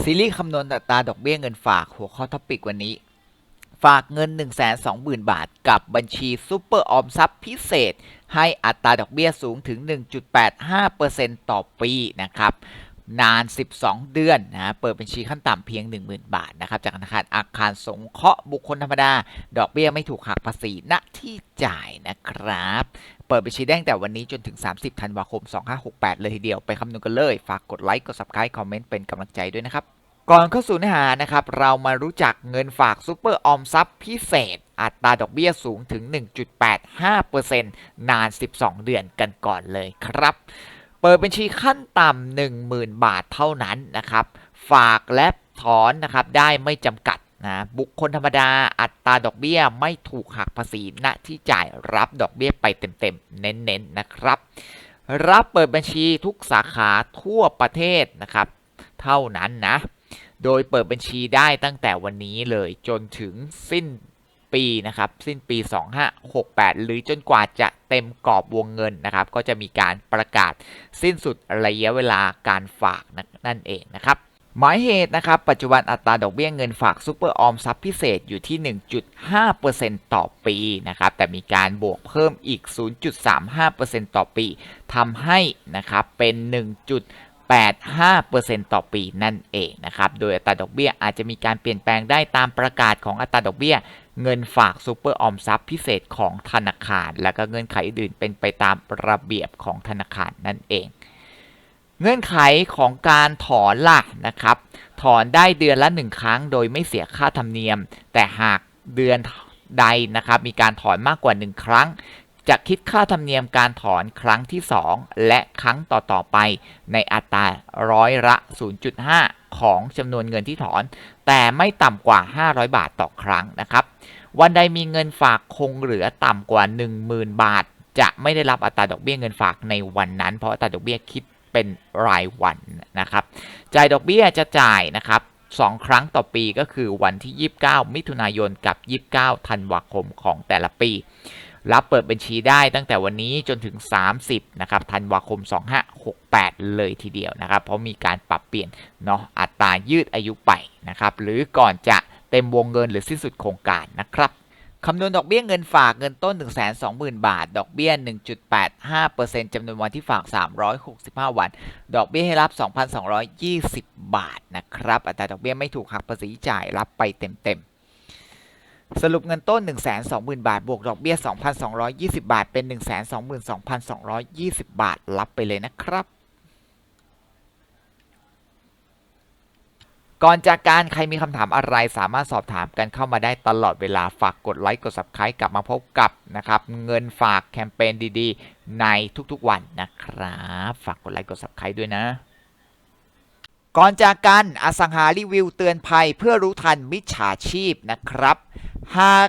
ซีรีส์คำนวณอัตราดอกเบี้ยเงินฝากหัวข้อท็อปิกวันนี้ ฝากเงิน 120,000 บาท กับบัญชีซูเปอร์ออมทรัพย์พิเศษ ให้อัตราดอกเบี้ยสูงถึง 1.85%ต่อปีนะครับ นาน 12 เดือนนะเปิดบัญชีขั้นต่ำเพียง 10,000 บาทนะครับจากธนาคารอาคารสงเคราะห์บุคคลธรรมดา ดอกเบี้ยไม่ถูกหักภาษีณที่จ่ายนะครับ ปิดบัญชีได้ตั้งแต่วันนี้จนถึง 30 ธันวาคม 2568 เลยทีเดียว ไปคำนวณกันเลย ฝากกดไลค์ กด subscribe คอมเมนต์ เป็นกำลังใจด้วยนะครับ ก่อนเข้าสู่เนื้อหานะครับ เรามารู้จักเงินฝากซูเปอร์ออมทรัพย์พิเศษ อัตราดอกเบี้ยสูงถึง 1.85%นาน 12 เดือนกันก่อนเลยครับ เปิดบัญชีขั้นต่ำ10,000 บาทเท่านั้นนะครับ ฝากและถอนนะครับได้ไม่จำกัด นะบุคคลธรรมดาอัตราดอกเบี้ยไม่ถูกหักภาษีณที่จ่ายรับดอกเบี้ยไปเต็มๆ เน้นๆนะครับ รับเปิดบัญชีทุกสาขาทั่วประเทศนะครับ เท่านั้นนะ โดยเปิดบัญชีได้ตั้งแต่วันนี้เลยจนถึงสิ้นปีนะครับ สิ้นปี 2568 หรือจนกว่าจะเต็มกรอบวงเงินนะครับ ก็จะมีการประกาศสิ้นสุดระยะเวลาการฝากนั่นเองนะครับ หมายเหตุนะครับ ปัจจุบันอัตราดอกเบี้ยเงินฝากซูเปอร์ออมทรัพย์พิเศษอยู่ที่ 1.5%ต่อปีนะครับ แต่มีการบวกเพิ่มอีก 0.35%ต่อปีทำให้นะครับเป็น 1.85%ต่อปีนั่นเองนะครับ โดยอัตราดอกเบี้ยอาจจะมีการเปลี่ยนแปลงได้ตามประกาศของอัตราดอกเบี้ยเงินฝากซูเปอร์ออมทรัพย์พิเศษของธนาคาร และก็เงื่อนไขอื่นเป็นไปตามระเบียบของธนาคารนั่นเอง เงื่อนไขของการถอนล่ะนะครับ ถอนได้เดือนละ 1 ครั้งโดยไม่เสียค่าธรรมเนียม แต่หากเดือนใดนะครับ มีการถอนมากกว่า 1 ครั้ง จะคิดค่าธรรมเนียมการถอนครั้งที่ 2 และครั้งต่อๆไป ในอัตราร้อยละ 0.5 ของจำนวนเงินที่ถอน แต่ไม่ต่ำกว่า 500 บาทต่อครั้งนะครับ วันใดมีเงินฝากคงเหลือต่ำกว่า 10,000 บาท จะไม่ได้รับอัตราดอกเบี้ยเงินฝากในวันนั้น เพราะอัตราดอกเบี้ยคิด เป็นรายวันนะครับ จ่ายดอกเบี้ยจะจ่ายนะครับ2ครั้งต่อปีก็คือวันที่ 29 มิถุนายนกับ 29 ธันวาคมของแต่ละปี รับเปิดบัญชีได้ตั้งแต่วันนี้จนถึง 30 นะครับธันวาคม 2568 เลยทีเดียวนะครับ เพราะมีการปรับเปลี่ยนเนาะอัตรายืดอายุไปนะครับ หรือก่อนจะเต็มวงเงินหรือสิ้นสุดโครงการนะครับ คำนวณดอกเบี้ยเงินฝากเงินต้น 120,000 บาท ดอกเบี้ย 1.85%จำนวนวันที่ฝาก 365 วัน ดอกเบี้ยให้รับ 2,220 บาทนะครับ อัตราดอกเบี้ยไม่ถูกหักภาษีจ่ายรับไปเต็มๆ สรุปเงินต้น 120,000 บาท บวกดอกเบี้ย 2,220 บาท เป็น 122,220 บาท รับไปเลยนะครับ ก่อนจากการใครมีคำถามอะไรสามารถสอบถามกันเข้ามาได้ตลอดเวลาฝากกดไลค์กด subscribe กลับมาพบกับนะครับเงินฝากแคมเปญดีๆ ในทุกๆวันนะครับ ฝากกดไลค์กด subscribe ด้วยนะก่อนจากกันอสังหารีวิวเตือนภัยเพื่อรู้ทันมิจฉาชีพนะครับ หาก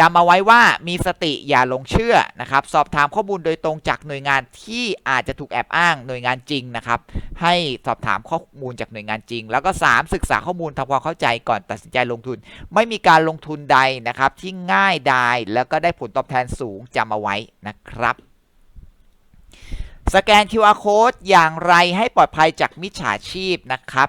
จำเอาไว้ว่ามีสติอย่าหลงเชื่อนะครับ สอบถามข้อมูลโดยตรงจากหน่วยงานที่อาจจะถูกแอบอ้างหน่วยงานจริงนะครับ ให้สอบถามข้อมูลจากหน่วยงานจริง แล้วก็ 3 ศึกษาข้อมูลทำความเข้าใจก่อนตัดสินใจลงทุน ไม่มีการลงทุนใดนะครับที่ง่ายดายแล้วก็ได้ผลตอบแทนสูงจำเอาไว้นะครับสแกน QR code อย่างไรให้ปลอดภัยจากมิจฉาชีพนะครับ